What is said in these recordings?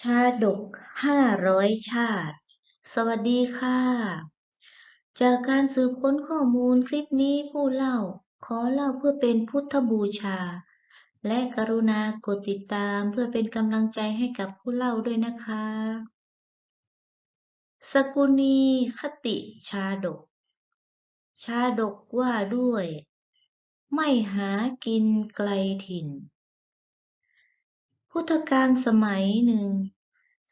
ชาดกห้าร้อยชาติ สวัสดีค่ะ จากการสืบค้นข้อมูลคลิปนี้ผู้เล่า ขอเล่าเพื่อเป็นพุทธบูชา และกรุณากดติดตามเพื่อเป็นกำลังใจให้กับผู้เล่าด้วยนะคะ สกุณีคติชาดก ชาดกว่าด้วย ไม่หากินไกลถิ่น พุทธกาลสมัยหนึ่ง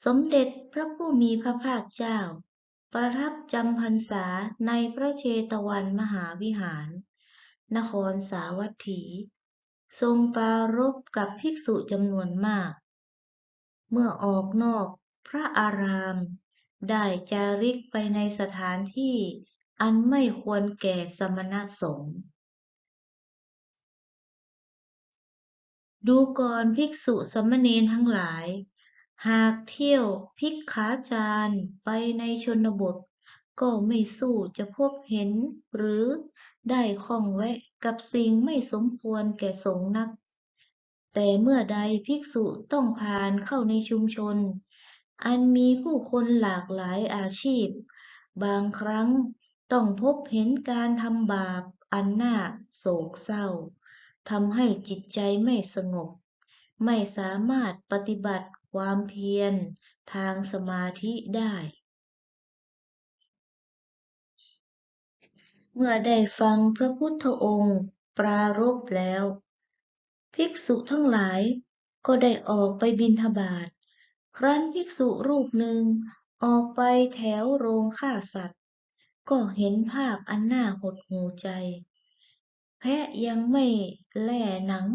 สมเด็จพระผู้มีพระภาคเจ้า ประทับจำพรรษาในพระเชตวันมหาวิหาร นครสาวัตถี ทรงปรารภกับภิกษุจำนวนมาก เมื่อออกนอกพระอาราม ได้จาริกไปในสถานที่อันไม่ควรแก่สมณสงฆ์ ดูก่อนภิกษุสมณรทั้งหลาย หากเที่ยวภิกขาจารไปในชนบท ก็ไม่สู้จะพบเห็น หรือได้ข้องแวะกับสิ่งไม่สมควรแก่สงฆ์นัก แต่เมื่อใดภิกษุต้องผ่านเข้าในชุมชน อันมีผู้คนหลากหลายอาชีพ บางครั้งต้องพบเห็นการทำบาปอันน่าโศกเศร้า ทำให้จิตใจไม่สงบ ไม่สามารถปฏิบัติความเพียรทางสมาธิได้ เมื่อได้ฟังพระพุทธองค์ปรารภแล้ว ภิกษุทั้งหลายก็ได้ออกไปบิณฑบาตครั้นภิกษุรูปหนึ่งออกไปแถวโรงฆ่าสัตว์ ก็เห็นภาพอันน่าหดหูใจ แพะยังไม่แล่หนัง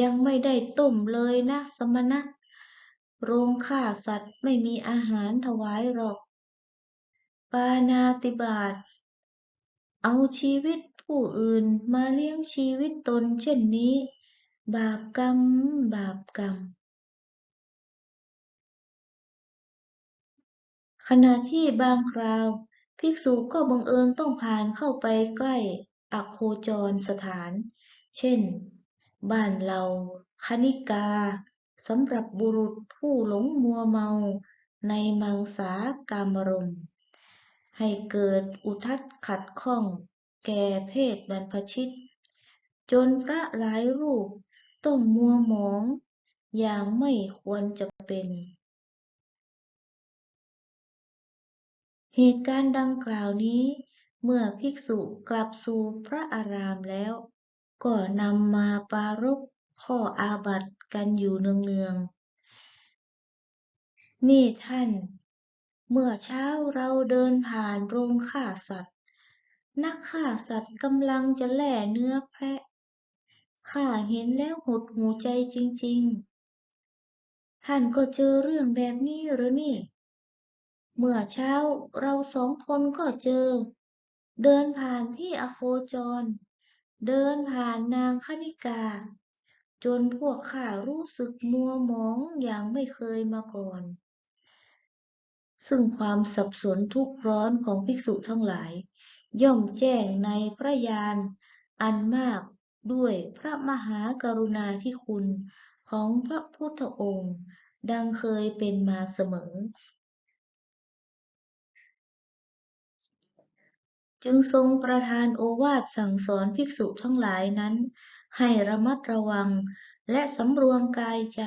ยังไม่ได้ต้มเลยนะสมณะ โรงฆ่าสัตว์ไม่มีอาหารถวายหรอก ปานาติบาตเอาชีวิตผู้อื่นมาเลี้ยงชีวิตตนเช่นนี้ บาปกรรม บาปกรรม ขณะที่บางคราว ภิกษุก็บังเอิญต้องผ่านเข้าไปใกล้ อโคจรสถาน เช่น บ้านเราคณิกาสำหรับบุรุษผู้หลงมัวเมาในมังสากามรม ให้เกิดอุทัดขัดข้อง แก่เพศบรรพชิต จนพระหลายรูปต้องมัวหมอง อย่างไม่ควรจะเป็น เหตุการณ์ดังกล่าวนี้ เมื่อภิกษุกลับสู่พระอารามแล้ว ก็นำมาปรารภข้ออาบัติกันอยู่เนืองๆ นี่ท่าน เมื่อเช้าเราเดินผ่านโรงฆ่าสัตว์ นักฆ่าสัตว์กำลังจะแล่เนื้อแพะ ข้าเห็นแล้วหดหูใจจริงๆ ท่านก็เจอเรื่องแบบนี้หรือนี่ เมื่อเช้าเราสองคนก็เจอ เดินผ่านที่อโคจร เดินผ่านนางคณิกา จนพวกข้ารู้สึกมัวหมองอย่างไม่เคยมาก่อน ซึ่งความสับสนทุกข์ร้อนของภิกษุทั้งหลาย ย่อมแจ้งในพระญาณอันมากด้วยพระมหากรุณาธิคุณของพระพุทธองค์ ดังเคยเป็นมาเสมอ จึงทรงประทานโอวาทสั่งสอนภิกษุทั้งหลายนั้น ให้ระมัดระวังและสำรวมกายใจ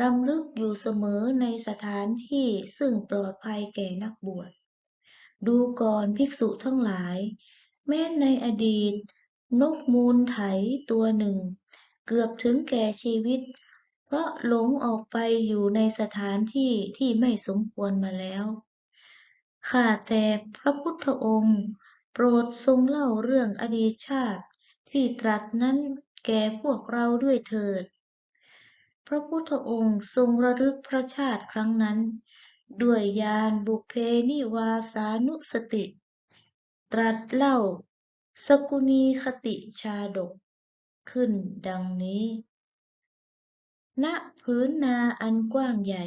รำลึกอยู่เสมอในสถานที่ซึ่งปลอดภัยแก่นักบวช ดูก่อนภิกษุทั้งหลาย แม้ในอดีต นกมูลไถตัวหนึ่ง เกือบถึงแก่ชีวิต เพราะหลงออกไปอยู่ในสถานที่ที่ไม่สมควรมาแล้ว ข้าแต่พระพุทธองค์ โปรดทรงเล่าเรื่องอดีตชาติที่ตรัสนั้นแก่พวกเราด้วยเถิด พระพุทธองค์ทรงระลึกพระชาติครั้งนั้น ด้วยญาณบุเพนิวาสานุสติ ตรัสเล่า สกุณีคติชาดก ขึ้นดังนี้ ณ พื้นนาอันกว้างใหญ่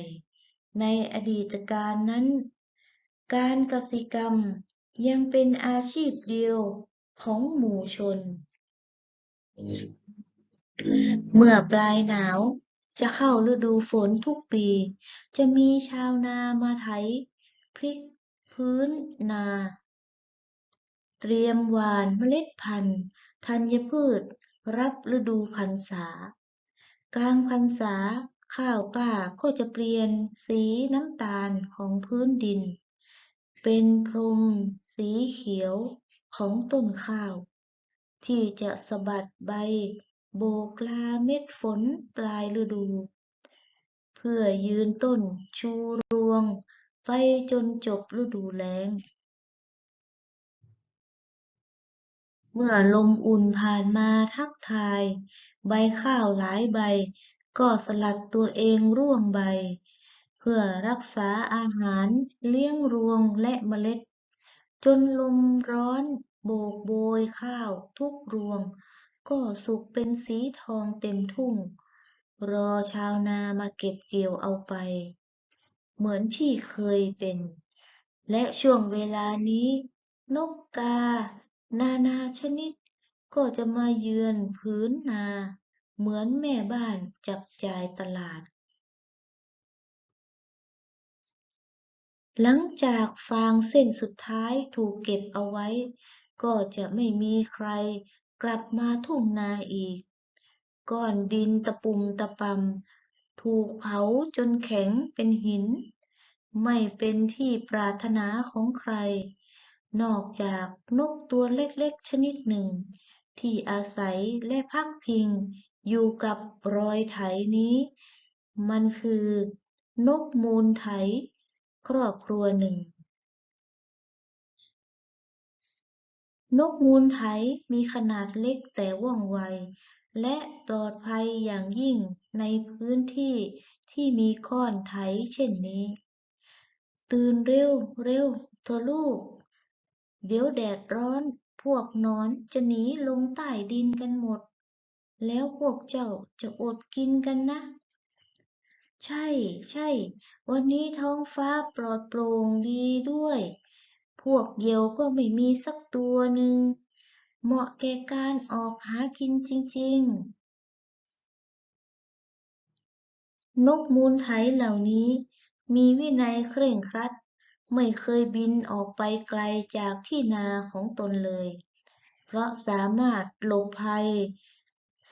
ในอดีตการนั้น การกสิกรรมยังเป็นอาชีพเดียวของหมู่ชน เมื่อปลายหนาวจะเข้าฤดูฝนทุกปี จะมีชาวนามาไถพลิกพื้นนา เตรียมหว่านเมล็ดพันธุ์ธัญพืช รับฤดูพรรษา กลางพรรษาข้าวกล้าก็จะเปลี่ยนสีน้ำตาลของพื้นดิน เป็นพรมสีเขียวของต้นข้าว ที่จะสะบัดใบโบกลาเม็ดฝนปลายฤดู เพื่อยืนต้นชูรวง ไปจนจบฤดูแล้ง เมื่อลมอุ่นผ่านมาทักทาย ใบข้าวหลายใบ ก็สลัดตัวเองร่วงใบ เพื่อรักษาอาหารเลี้ยงรวงและเมล็ด จนลมร้อนโบกโบยข้าวทุกรวง ก็สุกเป็นสีทองเต็มทุ่ง รอชาวนามาเก็บเกี่ยวเอาไป เหมือนที่เคยเป็น และช่วงเวลานี้ นกกา นานาชนิด ก็จะมาเยือนพื้นนา เหมือนแม่บ้านจับจ่ายตลาด หลังจากฟางเส้นสุดท้ายถูกเก็บเอาไว้ ก็จะไม่มีใครกลับมาทุ่งนาอีก ก้อนดินตะปุ่มตะปำถูกเผาจนแข็งเป็นหิน ไม่เป็นที่ปรารถนาของใคร นอกจากนกตัวเล็กๆชนิดหนึ่ง ที่อาศัยและพักพิงอยู่กับรอยไถนี้ มันคือนกมูลไถ ครอบครัวหนึ่ง นกมูลไถมีขนาดเล็กแต่ว่องไว และปลอดภัยอย่างยิ่งในพื้นที่ที่มีก้อนไถเช่นนี้ ตื่นเร็วเร็วเถอะลูก เดี๋ยวแดดร้อนพวกนอนจะหนีลงใต้ดินกันหมด แล้วพวกเจ้าจะอดกินกันนะ ใช่ ใช่ วันนี้ท้องฟ้าปลอดโปร่งดีด้วย พวกเหยี่ยวก็ไม่มีสักตัวหนึ่ง เหมาะแก่การออกหากินจริง ๆ นกมูลไถเหล่านี้ มีวินัยเคร่งครัด ไม่เคยบินออกไปไกลจากที่นาของตนเลย เพราะสามารถหลบภัย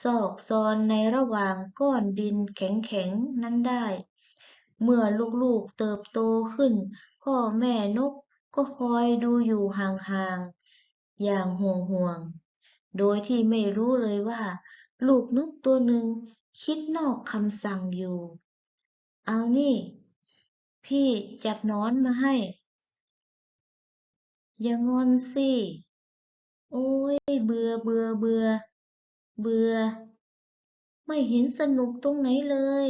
ซอกซอนในระหว่างก้อนดินแข็งๆนั้นได้ เมื่อลูกๆเติบโตขึ้น พ่อแม่นกก็คอยดูอยู่ห่างๆ อย่างห่วงๆ โดยที่ไม่รู้เลยว่า ลูกนกตัวหนึ่งคิดนอกคำสั่งอยู่ เอานี่ พี่จับนอนมาให้ อย่างอนสิ โอ๊ยเบื่อเบื่อเบื่อ เบื่อ ไม่เห็นสนุกตรงไหนเลย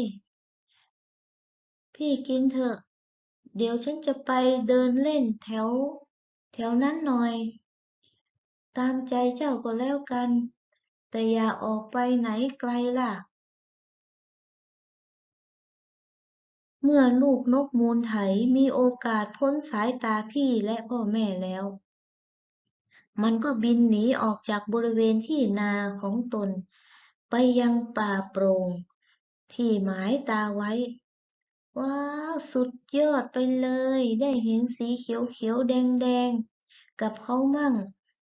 พี่กินเถอะ เดี๋ยวฉันจะไปเดินเล่นแถว แถวนั้นหน่อย ตามใจเจ้าก็แล้วกัน แต่อย่าออกไปไหนไกลล่ะ เมื่อลูกนกมูลไถมีโอกาสพ้นสายตาพี่และพ่อแม่แล้ว มันก็บินหนีออกจากบริเวณที่นาของตน ไปยังป่าโปร่งที่หมายตาไว้ ว้าว สุดยอดไปเลย ได้เห็นสีเขียวเขียวแดงแดงกับเขามั่ง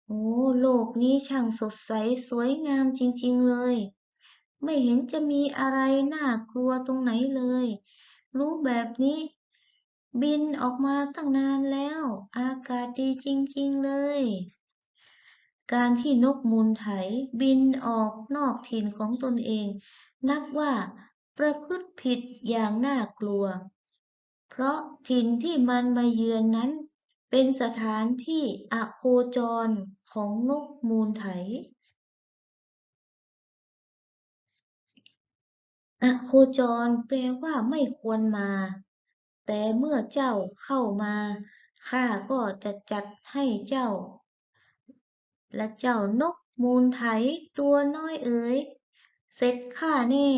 โอ้โลกนี้ช่างสดใสสวยงามจริง ๆเลย ไม่เห็นจะมีอะไรน่ากลัวตรงไหนเลย รู้แบบนี้ บินออกมาตั้งนานแล้ว อากาศดีจริง ๆ เลย การที่นกมูลไถบินออกนอกถิ่นของตนเอง นับว่าประพฤติผิดอย่างน่ากลัว เพราะถิ่นที่มันมาเยือนนั้น เป็นสถานที่อโคจรของนกมูลไถอโคจรแปลว่าไม่ควรมา แต่เมื่อเจ้าเข้ามาข้าก็จะจัดให้เจ้า และเจ้านกมูลไถตัวน้อยเอ๋ย เสร็จข้าแน่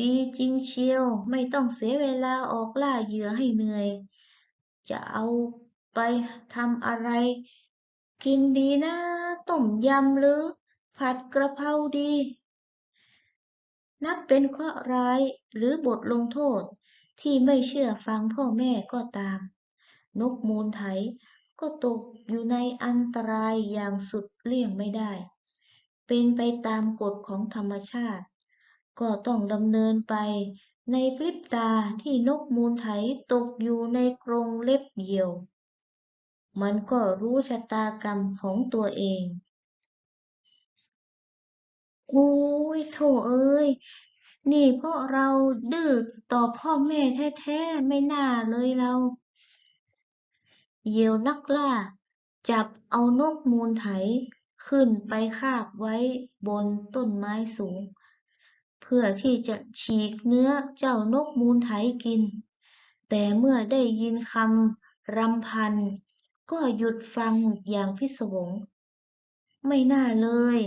ดีจริงเชียวไม่ต้องเสียเวลาออกล่าเหยื่อให้เหนื่อย จะเอาไปทำอะไร กินดีนะต้มยำหรือ ผัดกระเพราดี นับเป็นเคราะห์ร้ายหรือบทลงโทษที่ไม่เชื่อฟังพ่อแม่ก็ตาม นกมูลไถ ก็ตกอยู่ในอันตรายอย่างสุดเลี่ยงไม่ได้ เป็นไปตามกฎของธรรมชาติ ก็ต้องดำเนินไปในพริบตาที่นกมูลไถตกอยู่ในกรงเล็บเหยี่ยว มันก็รู้ชะตากรรมของตัวเองโอ้ยโถเอ้ย นี่เพวกเราดื้อต่อพ่อแม่แท้ๆ ไม่น่าเลยเรา เหยี่ยวนักล่า จับเอานกมูลไถ ขึ้นไปคาบไว้บนต้นไม้สูง เพื่อที่จะฉีกเนื้อเจ้านกมูลไถกิน แต่เมื่อได้ยินคำรำพัน ก็หยุดฟังอย่างพิศวง ไม่น่าเลย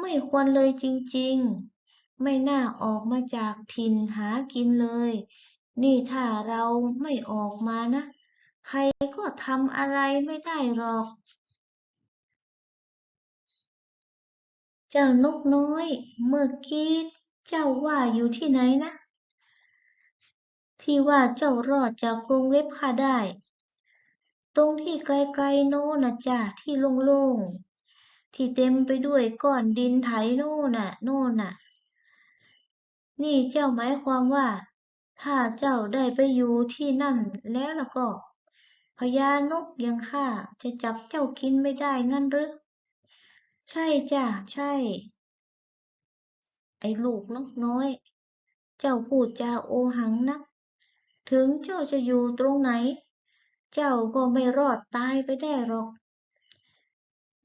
ไม่ควรเลยจริงๆ ไม่น่าออกมาจากถิ่นหากินเลย นี่ถ้าเราไม่ออกมานะ ใครก็ทำอะไรไม่ได้หรอก เจ้านกน้อย เมื่อกี้เจ้าว่าอยู่ที่ไหนนะ ที่ว่าเจ้ารอดจากกรงเล็บข้าได้ ตรงที่ไกลๆโน่นนะจ้ะที่โล่งๆ ที่เต็มไปด้วยก้อนดินไถโน่นน่ะ โน่นน่ะ นี่เจ้าหมายความว่า ถ้าเจ้าได้ไปอยู่ที่นั่นแล้วล่ะก็ ญานกย่างข้าจะจับเจ้ากินไม่ได้งั้นหรือ ใช่จ้ะใช่ ไอ้ลูกนกน้อย เจ้าพูดจาโอหังนัก ถึงเจ้าจะอยู่ตรงไหน เจ้าก็ไม่รอดตายไปได้หรอก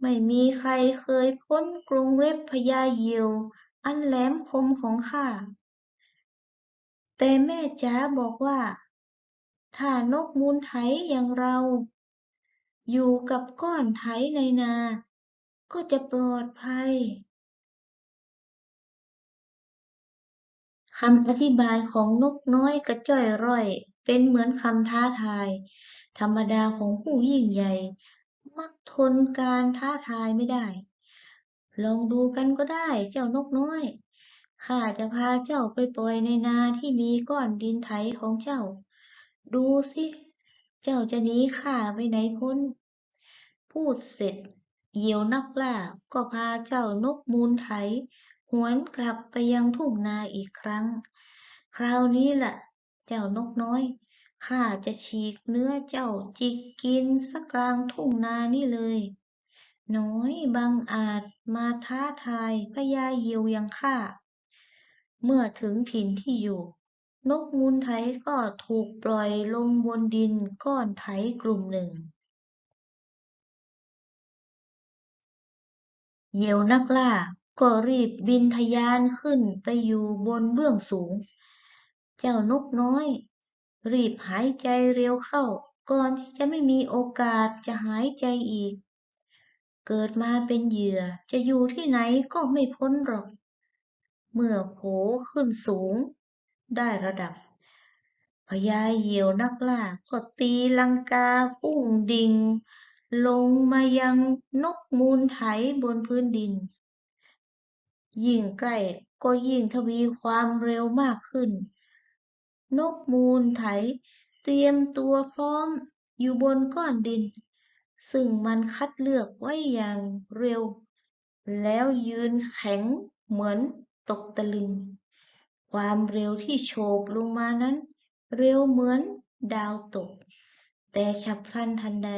ไม่มีใครเคยพ้นกรงเล็บพญาเหยี่ยว อันแหลมคมของข้าแต่แม่จ๋าบอกว่า ถ้านกมูลไถอย่างเรา อยู่กับก้อนไถในนา ก็จะปลอดภัยคำอธิบายของนกน้อยกระจ้อยร่อย เป็นเหมือนคำท้าทาย ธรรมดาของผู้ยิ่งใหญ่ มักทนการท้าทายไม่ได้ ลองดูกันก็ได้เจ้านกน้อยข้าจะพาเจ้าไปปล่อยในนาที่มีก้อนดินไถของเจ้า ดูสิ เจ้าจะหนีข้าไปไหนพ้น พูดเสร็จ เหยี่ยวนักล่าก็พาเจ้านกมูลไถ หวนกลับไปยังทุ่งนาอีกครั้ง คราวนี้ล่ะ เจ้านกน้อยข้าจะฉีกเนื้อเจ้าจิกกินสักกลางทุ่งนานี่เลย น้อยบังอาจมาท้าทายพญาเหยี่ยวย่างข้า เมื่อถึงถิ่นที่อยู่ นกมูลไถก็ถูกปล่อยลงบนดินก้อนไถกลุ่มหนึ่ง เหยี่ยวนักล่าก็รีบบินทะยานขึ้นไปอยู่บนเบื้องสูง เจ้านกน้อย รีบหายใจเร็วเข้า ก่อนที่จะไม่มีโอกาสจะหายใจอีก เกิดมาเป็นเหยื่อจะอยู่ที่ไหนก็ไม่พ้นหรอก เมื่อโผขึ้นสูง ได้ระดับพญาเหยี่ยวนักล่าก็ตีลังกาพุ่งดิง ลงมายังนกมูลไถบนพื้นดิน ยิ่งใกล้ก็ยิ่งทวีความเร็วมากขึ้น นกมูลไถเตรียมตัวพร้อมอยู่บนก้อนดิน ซึ่งมันคัดเลือกไว้อย่างเร็ว แล้วยืนแข็งเหมือนตกตะลึง ความเร็วที่โฉบลงมานั้น เร็วเหมือนดาวตก แต่ฉับพลันทันใด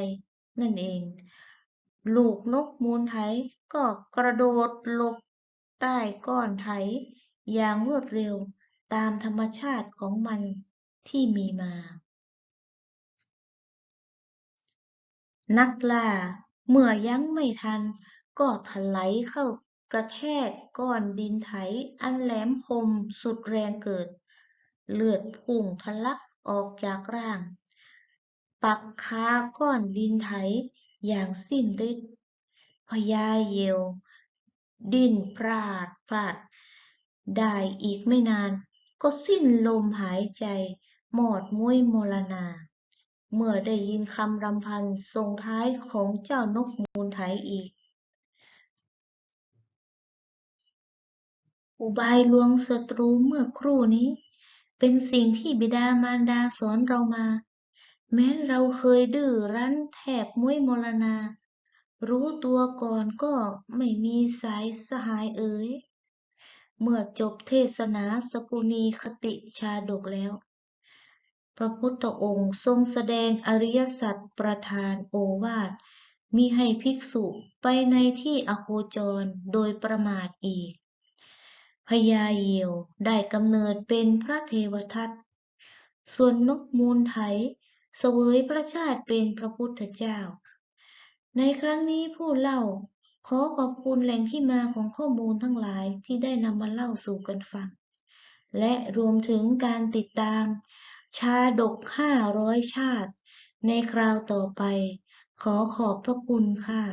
นั่นเอง ลูกนกมูลไถก็กระโดดหลบใต้ก้อนไถอย่างรวดเร็วตามธรรมชาติของมันที่มีมา นักล่าเมื่อยั้งไม่ทันก็ถลายเข้า กระแทกก้อนดินไถอันแหลมคมสุดแรงเกิด เลือดพุ่งทะลักออกจากร่าง ปักคาก้อนดินไถอย่างสิ้นฤทธิ์พญาเยว ดิ้นพลาดพลาด ได้อีกไม่นาน ก็สิ้นลมหายใจ หมอดมุ้ยมรณา เมื่อได้ยินคำรำพันส่งท้ายของเจ้านกมูลไถอีก อุบายลวงศัตรูเมื่อครู่นี้ เป็นสิ่งที่บิดามารดาสอนเรามา แม้เราเคยดื้อรั้นแทบมุ้ยมรณา รู้ตัวก่อนก็ไม่มีสายสหายเอ๋ย เมื่อจบเทศนาสกุณีคติชาดกแล้ว พระพุทธองค์ทรงแสดงอริยสัจประทานโอวาทมิให้ภิกษุไปในที่อโคจรโดยประมาทอีก พญาเหยี่ยวได้กำเนิดเป็นพระเทวทัต ส่วนนกมูลไถเสวยพระชาติเป็นพระพุทธเจ้า ในครั้งนี้ผู้เล่าขอขอบคุณแหล่งที่มาของข้อมูลทั้งหลายที่ได้นำมาเล่าสู่กันฟัง และรวมถึงการติดตาม ชาดกห้าร้อยชาติ ในคราวต่อไป ขอขอบพระคุณค่ะ